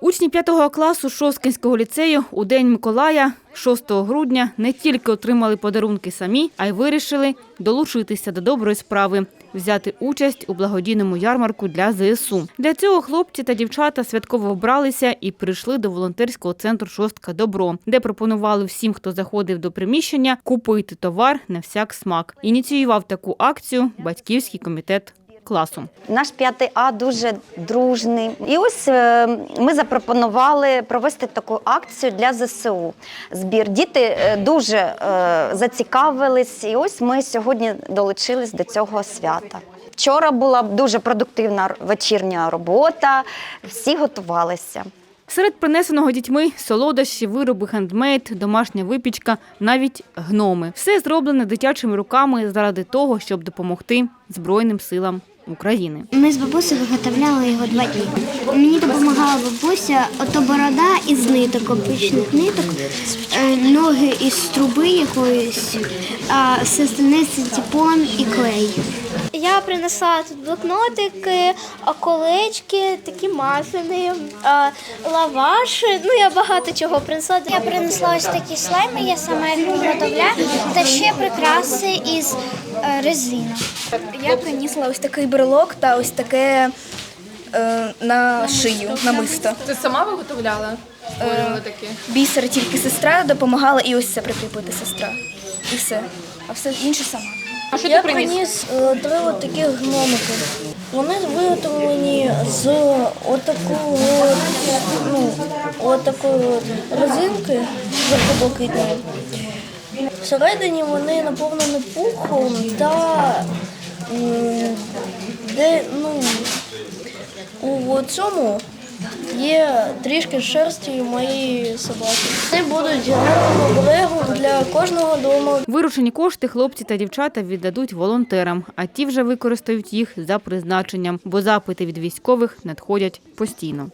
Учні 5 класу Шосткинського ліцею у День Миколая 6 грудня не тільки отримали подарунки самі, а й вирішили долучитися до доброї справи, взяти участь у благодійному ярмарку для ЗСУ. Для цього хлопці та дівчата святково вбралися і прийшли до волонтерського центру Шостка Добро, де пропонували всім, хто заходив до приміщення, купити товар на всяк смак. Ініціював таку акцію батьківський комітет класу. Наш 5 А дуже дружний. І ось е, ми запропонували провести таку акцію для ЗСУ. Збір. Діти е, дуже е, зацікавились, і ось ми сьогодні долучились до цього свята. Вчора була дуже продуктивна вечірня робота, всі готувалися. Серед принесеного дітьми солодощі, вироби, хендмейд, домашня випічка, навіть гноми. Все зроблене дитячими руками заради того, щоб допомогти Збройним силам України. Ми з бабусею виготовляли його два дні. Мені допомагала бабуся, ото борода із ниток, обичних ниток, ноги із труби якоїсь, а все остальне це тіпон і клей. Я принесла тут блокнотики, а, колечки, такі мафіни, лаваш. Ну я багато чого принесла. Я принесла ось такі слайми, я сама їх виготовляю, та ще прикраси із е, резину. Я принісла ось такий брелок та ось таке на шию, намисто. Ти сама виготовляла? Створювала таке? Бісер тільки сестра допомагала і ось це прикріпити сестра. І все. А все інше сама. А що Я ти приніс? приніс е, три от таких гномики. Вони виготовлені з отакої от, ну, отакої от резинки верхоблакитної. Всередині вони наповнені пухом та м, де, ну, у цьому є трішки шерсті моєї собаки. Вони будуть гарним оберегом для кожного дому. Виручені кошти хлопці та дівчата віддадуть волонтерам, а ті вже використають їх за призначенням, бо запити від військових надходять постійно.